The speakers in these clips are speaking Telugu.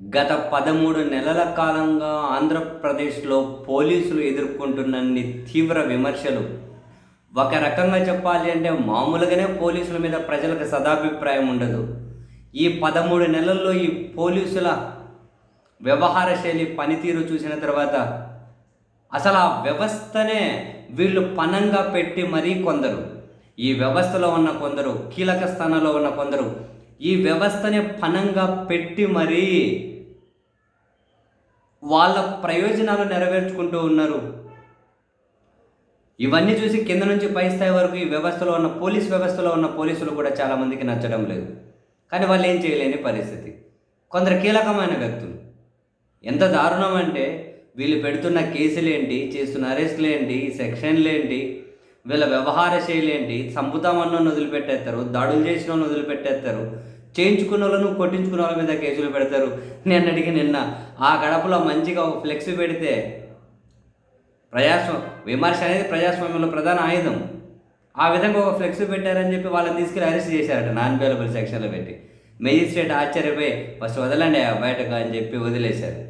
గత పదమూడు నెలల కాలంగా ఆంధ్రప్రదేశ్లో పోలీసులు ఎదుర్కొంటున్నన్ని తీవ్ర విమర్శలు. ఒక రకంగా చెప్పాలి అంటే మామూలుగానే పోలీసుల మీద ప్రజలకు సదాభిప్రాయం ఉండదు. ఈ పదమూడు నెలల్లో ఈ పోలీసుల వ్యవహార శైలి పనితీరు చూసిన తర్వాత అసలు ఆ వ్యవస్థనే వీళ్ళు పనంగా పెట్టి మరీ కొందరు. ఈ వ్యవస్థలో ఉన్న కొందరు కీలక స్థానంలో ఉన్న కొందరు ఈ వ్యవస్థని పనంగా పెట్టి మరీ వాళ్ళ ప్రయోజనాలు నెరవేర్చుకుంటూ ఉన్నారు. ఇవన్నీ చూసి కింద నుంచి పై స్థాయి వరకు ఈ వ్యవస్థలో ఉన్న పోలీస్ వ్యవస్థలో ఉన్న పోలీసులు కూడా చాలామందికి నచ్చడం లేదు. కానీ వాళ్ళు ఏం చేయలేని పరిస్థితి. కొందరు కీలకమైన వ్యక్తులు. ఎంత దారుణం అంటే వీళ్ళు పెడుతున్న కేసులు ఏంటి చేస్తున్న అరెస్టులేంటి సెక్షన్లేంటి వీళ్ళ వ్యవహార శైలి ఏంటి? చంపుతామన్న వదిలిపెట్టేస్తారు దాడులు చేసిన వాళ్ళని వదిలిపెట్టేస్తారు చేయించుకున్న వాళ్ళను కొట్టించుకున్న వాళ్ళ మీద కేసులు పెడతారు. నేను అడిగి నిన్న ఆ గడపలో మంచిగా ఒక ఫ్లెక్స్ పెడితే ప్రజాస్వా విమర్శ అనేది ప్రజాస్వామ్యంలో ప్రధాన ఆయుధం. ఆ విధంగా ఒక ఫ్లెక్స్ పెట్టారని చెప్పి వాళ్ళని తీసుకెళ్ళి అరెస్ట్ చేశారట నాన్ అవైలబుల్ సెక్షన్లో పెట్టి. మెజిస్ట్రేట్ ఆశ్చర్యపోయి ఫస్ట్ వదలండి బయటకు అని చెప్పి వదిలేశారు.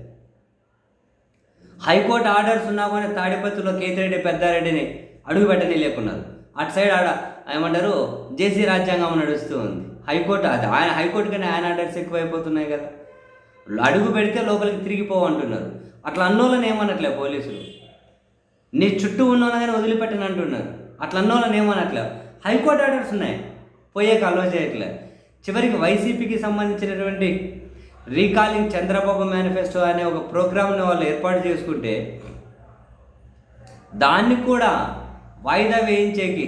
హైకోర్టు ఆర్డర్స్ ఉన్నా కానీ తాడిపత్రిలో కేతిరెడ్డి పెద్దారెడ్డిని అడుగు పెట్టని లేకున్నారు అటు సైడ్ ఆడ ఏమంటారు? జేసీ రాజ్యాంగం నడుస్తూ ఉంది. హైకోర్టు అది ఆయన హైకోర్టు కానీ ఆయన ఆర్డర్స్ ఎక్కువైపోతున్నాయి కదా. అడుగు పెడితే లోపలికి తిరిగిపోవంటున్నారు అట్లా అన్నోళ్ళని ఏమనట్లే పోలీసులు? నీ చుట్టూ ఉన్నోళ్ళని కానీ వదిలిపెట్టని అంటున్నారు. అట్లా అన్నోళ్ళని ఏమనట్లే? హైకోర్టు ఆర్డర్స్ ఉన్నాయి. పోయే అలో చేయట్లే. చివరికి వైసీపీకి సంబంధించినటువంటి రీకాలింగ్ చంద్రబాబు మేనిఫెస్టో అనే ఒక ప్రోగ్రామ్ని వాళ్ళు ఏర్పాటు చేసుకుంటే దాన్ని కూడా వాయిదా వేయించేకి.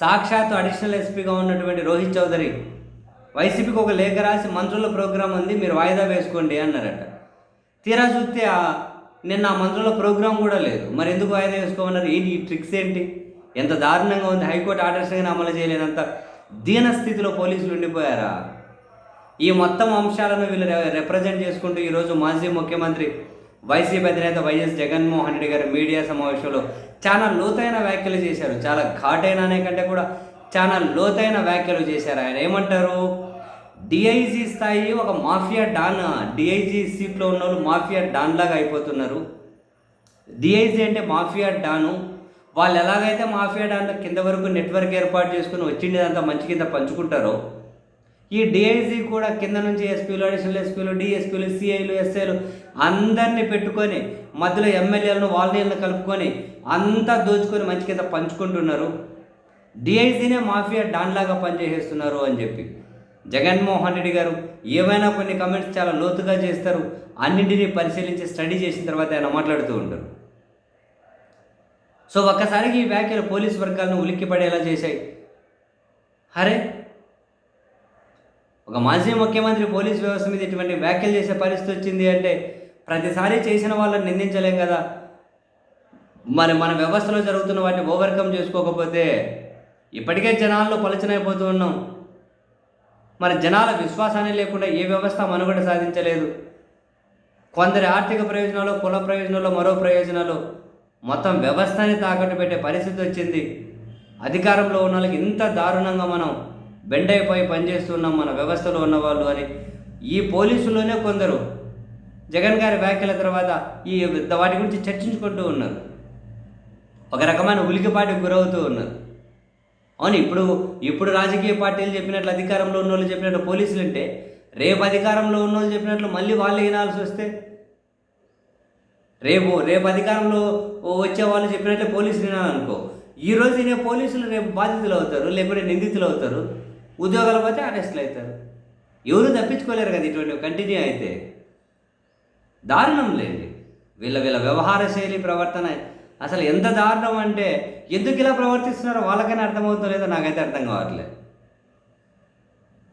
సాక్షాత్తు అడిషనల్ ఎస్పీగా ఉన్నటువంటి రోహిత్ చౌదరి వైసీపీకి ఒక లేఖ రాసి మంత్రుల ప్రోగ్రాం ఉంది మీరు వాయిదా వేసుకోండి అన్నారట. తీరా చూస్తే నిన్న ఆ మంత్రుల ప్రోగ్రాం కూడా లేదు. మరి ఎందుకు వాయిదా వేసుకోమన్నారు? ఏంటి ఈ ట్రిక్స్ ఏంటి? ఎంత దారుణంగా ఉంది. హైకోర్టు ఆర్డర్స్ కానీ అమలు చేయలేనంత దీన స్థితిలో పోలీసులు ఉండిపోయారా? ఈ మొత్తం అంశాలను వీళ్ళు రిప్రజెంట్ చేసుకుంటూ ఈరోజు మాజీ ముఖ్యమంత్రి వైసీపీ అధినేత వైఎస్ జగన్మోహన్ రెడ్డి గారు మీడియా సమావేశంలో చాలా లోతైన వ్యాఖ్యలు చేశారు. చాలా ఘాటైన అనే కంటే కూడా చాలా లోతైన వ్యాఖ్యలు చేశారు ఆయన. ఏమంటారు? డిఐజీ స్థాయి ఒక మాఫియా డాన్ డిఐజీ సీట్లో ఉన్న వాళ్ళు మాఫియా డాన్ లాగా అయిపోతున్నారు. డిఐజీ అంటే మాఫియా డాను. వాళ్ళు ఎలాగైతే మాఫియా డాన్ కింద వరకు నెట్వర్క్ ఏర్పాటు చేసుకుని వచ్చిండేదంతా మంచి కింద పంచుకుంటారో ఈ డిఐజీ కూడా కింద నుంచి ఎస్పీలు అడిషనల్ ఎస్పీలు డిఎస్పీలు సిఐలు ఎస్ఐలు అందరినీ పెట్టుకొని మధ్యలో ఎమ్మెల్యేలను వాళ్ళని కలుపుకొని అంతా దోచుకొని మంచి కింద పంచుకుంటున్నారు. డిఐజీనే మాఫియా డాన్లాగా పనిచేసేస్తున్నారు అని చెప్పి. జగన్మోహన్ రెడ్డి గారు ఏమైనా కొన్ని కమెంట్స్ చాలా లోతుగా చేస్తారు. అన్నింటినీ పరిశీలించి స్టడీ చేసిన తర్వాత ఆయన మాట్లాడుతూ ఉంటారు. సో ఒక్కసారికి ఈ వ్యాఖ్యలు పోలీస్ వర్గాలను ఉలిక్కిపడేలా చేశాయి. అరే ఒక మాజీ ముఖ్యమంత్రి పోలీస్ వ్యవస్థ మీద ఇటువంటి వ్యాఖ్యలు చేసే పరిస్థితి వచ్చింది అంటే ప్రతిసారి చేసిన వాళ్ళని నిందించలేం కదా. మరి మన వ్యవస్థలో జరుగుతున్న వాటిని ఓవర్కమ్ చేసుకోకపోతే ఇప్పటికే జనాల్లో పలచనైపోతూ ఉన్నాం. మరి జనాల విశ్వాసాన్ని లేకుండా ఏ వ్యవస్థ మనుగడ సాధించలేదు. కొందరి ఆర్థిక ప్రయోజనాలు కుల ప్రయోజనాలు మరో ప్రయోజనాలు మొత్తం వ్యవస్థని తాకట్టు పెట్టే పరిస్థితి వచ్చింది. అధికారంలో ఉన్న వాళ్ళకి ఇంత దారుణంగా మనం బెండైపోయి పనిచేస్తున్నాం మన వ్యవస్థలో ఉన్నవాళ్ళు అని. ఈ పోలీసుల్లోనే కొందరు. జగన్ గారి వ్యాఖ్యల తర్వాత ఈ వాటి గురించి చర్చించుకుంటూ ఉన్నారు. ఒక రకమైన ఉలికిపాటికి గురవుతూ ఉన్నారు. అవును ఇప్పుడు ఇప్పుడు రాజకీయ పార్టీలు చెప్పినట్లు అధికారంలో ఉన్న వాళ్ళు చెప్పినట్లు పోలీసులు అంటే రేపు అధికారంలో ఉన్న వాళ్ళు చెప్పినట్లు మళ్ళీ వాళ్ళు వినాల్సి వస్తే? రేపు రేపు అధికారంలో వచ్చే వాళ్ళు చెప్పినట్లే పోలీసులు వినాలనుకో. ఈ రోజు వినే పోలీసులు రేపు బాధితులు అవుతారు లేకుంటే నిందితులు అవుతారు. ఉద్యోగాలు పోతే అరెస్టులు అవుతారు. ఎవరు తప్పించుకోలేరు కదా ఇటువంటి కంటిన్యూ అయితే. దారుణం లేండి. వీళ్ళ వీళ్ళ వ్యవహార శైలి ప్రవర్తన అసలు ఎంత దారుణం అంటే ఎందుకు ఇలా ప్రవర్తిస్తున్నారో వాళ్ళకైనా అర్థమవుతుందో లేదో నాకైతే అర్థం కావట్లేదు.